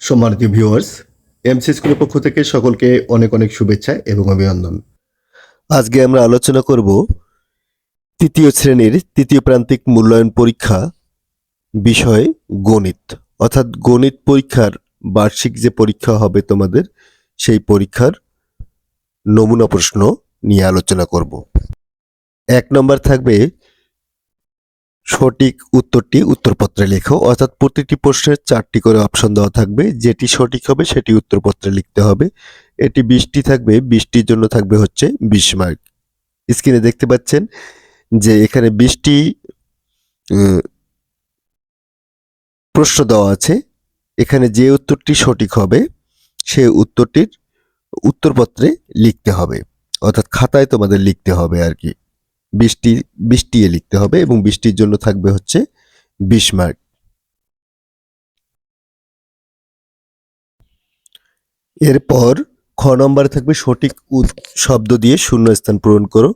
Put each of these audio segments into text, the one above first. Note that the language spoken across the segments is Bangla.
সম্মানিত ভিউয়ার্স এমসি স্কুলের পক্ষ থেকে সকলকে অনেক অনেক শুভেচ্ছা এবং অভিনন্দন। আজকে আমরা আলোচনা করব তৃতীয় শ্রেণির তৃতীয় প্রান্তিক মূল্যায়ন পরীক্ষা বিষয় গণিত। অর্থাৎ গণিত পরীক্ষার বার্ষিক যে পরীক্ষা হবে তোমাদের, সেই পরীক্ষার নমুনা প্রশ্ন নিয়ে আলোচনা করব। এক নম্বর থাকবে সঠিক উত্তরটি উত্তরপত্রে লেখো। অর্থাৎ প্রতিটি প্রশ্নের চারটি করে অপশন দেওয়া থাকবে। যেটি সঠিক হবে সেটি উত্তরপত্রে লিখতে হবে। এটি বৃষ্টি থাকবে। বৃষ্টির জন্য থাকবে হচ্ছে বিশ মার্ক। স্ক্রিনে দেখতে পাচ্ছেন যে এখানে বৃষ্টি প্রশ্ন দেওয়া আছে। এখানে যে উত্তরটি সঠিক হবে, সে উত্তরটির উত্তরপত্রে লিখতে হবে। অর্থাৎ খাতায় তোমাদের লিখতে হবে আর কি। বৃষ্টি বৃষ্টি এ লিখতে হবে এবং বৃষ্টির জন্য থাকবে হচ্ছে বিশ মার্ক। এরপর খ নম্বরে থাকবে সঠিক শব্দ দিয়ে শূন্যস্থান পূরণ করো।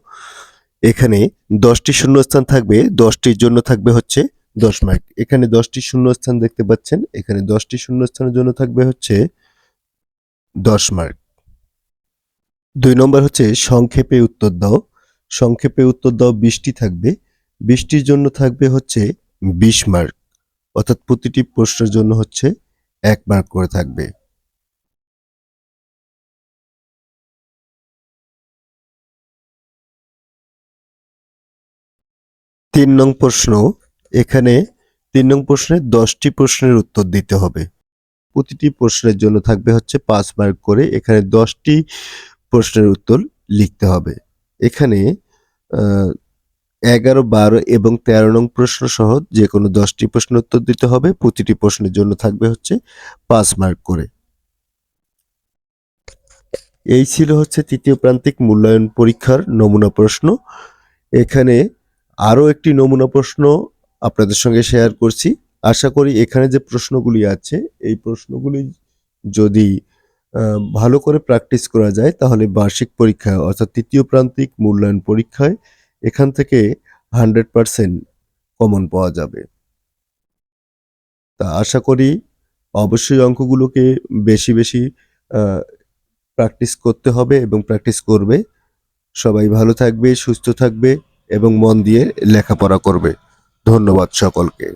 এখানে দশটি শূন্যস্থান থাকবে, দশটির জন্য থাকবে হচ্ছে দশ মার্ক। এখানে দশটি শূন্যস্থান দেখতে পাচ্ছেন, এখানে দশটি শূন্যস্থানের জন্য থাকবে হচ্ছে দশ মার্ক। দুই নম্বর হচ্ছে সংক্ষেপে উত্তর দাও। সংক্ষেপে উত্তর দাও, বৃষ্টি থাকবে। বৃষ্টির জন্য থাকবে হচ্ছে বিশ মার্ক অর্থাৎ প্রতিটি প্রশ্নের জন্য হচ্ছে এক মার্ক করে থাকবে। তিন নং প্রশ্ন। এখানে তিন নং প্রশ্নে দশটি প্রশ্নের উত্তর দিতে হবে। প্রতিটি প্রশ্নের জন্য থাকবে হচ্ছে পাঁচ মার্ক করে এখানে দশটি প্রশ্নের উত্তর লিখতে হবে। এখানে এগারো, বারো এবং তেরো নং প্রশ্ন সহ যে কোনো দশটি প্রশ্ন উত্তর দিতে হবে। প্রতিটি প্রশ্নের জন্য থাকবে হচ্ছে পাঁচ মার্ক করে। এই ছিল হচ্ছে তৃতীয় প্রান্তিক মূল্যায়ন পরীক্ষার নমুনা প্রশ্ন। এখানে আরও একটি নমুনা প্রশ্ন আপনাদের সঙ্গে শেয়ার করছি। আশা করি এখানে যে প্রশ্নগুলি আছে, এই প্রশ্নগুলি যদি ভালো করে প্র্যাকটিস করা যায়, তাহলে বার্ষিক পরীক্ষায় অর্থাৎ তৃতীয় প্রান্তিক মূল্যায়ন পরীক্ষায় এখান থেকে হান্ড্রেড পারসেন্ট কমন পাওয়া যাবে। তা আশা করি অবশ্যই অঙ্কগুলোকে বেশি বেশি প্র্যাকটিস করতে হবে এবং প্র্যাকটিস করবে। সবাই ভালো থাকবে, সুস্থ থাকবে এবং মন দিয়ে লেখাপড়া করবে। ধন্যবাদ সকলকে।